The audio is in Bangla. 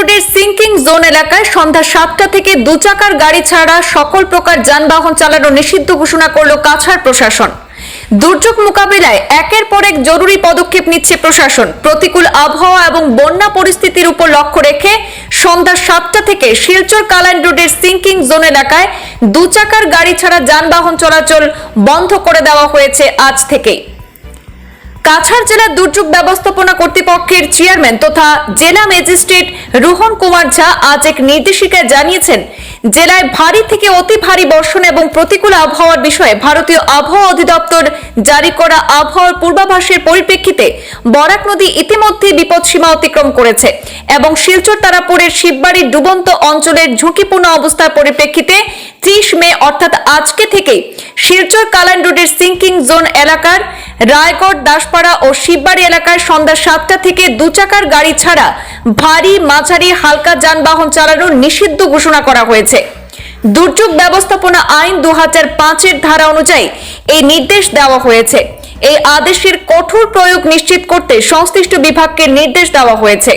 রোডের সিঙ্কিং জোন এলাকায় সন্ধ্যা সাতটা থেকে দু চাকার গাড়ি ছাড়া সকল প্রকার যানবাহন চালানো নিষিদ্ধ ঘোষণা করল কাছাড় প্রশাসন। দুর্যোগ মোকাবিলায় একের পর এক জরুরি পদক্ষেপ নিচ্ছে প্রশাসন। প্রতিকূল আবহাওয়া এবং বন্যা পরিস্থিতির উপর লক্ষ্য রেখে সন্ধ্যা সাতটা থেকে শিলচর কালাইন রোডের সিঙ্কিং জোন এলাকায় দু চাকার গাড়ি ছাড়া যানবাহন চলাচল বন্ধ করে দেওয়া হয়েছে আজ থেকেই। কাছাড় জেলা দুর্যোগ ব্যবস্থাপনা কর্তৃপক্ষের চেয়ারম্যান তথা জেলা ম্যাজিস্ট্রেট রোহন কুমার ঝা আজ এক নির্দেশিকায় জানিয়েছেন, জেলায় ভারী থেকে অতি ভারী বর্ষণ এবং প্রতিকূল আবহাওয়ার বিষয়ে ভারতীয় আবহাওয়া অধিদপ্তর জারি করা আবহাওয়ার পূর্বাভাসের পরিপ্রেক্ষিতে বরাক নদী ইতিমধ্যে বিপদসীমা অতিক্রম করেছে এবং শিলচর তারাপুরের শিববাড়ির ডুবন্ত অঞ্চলের ঝুঁকিপূর্ণ অবস্থার পরিপ্রেক্ষিতে ত্রিশ মে অর্থাৎ আজকে থেকেই শিলচর কালান রোডের সিঙ্কিং জোন এলাকার রায়গড়, দাসপাড়া ও শিববাড়ি এলাকায় সন্ধ্যা সাতটা থেকে দু চাকার গাড়ি ছাড়া ভারী মাঝারি হালকা যানবাহন চালানো নিষিদ্ধ ঘোষণা করা হয়েছে। দুর্যোগ ব্যবস্থাপনা আইন দু হাজার পাঁচের ধারা অনুযায়ী এই নির্দেশ দেওয়া হয়েছে। এই আদেশের কঠোর প্রয়োগ নিশ্চিত করতে সংশ্লিষ্ট বিভাগকে নির্দেশ দেওয়া হয়েছে।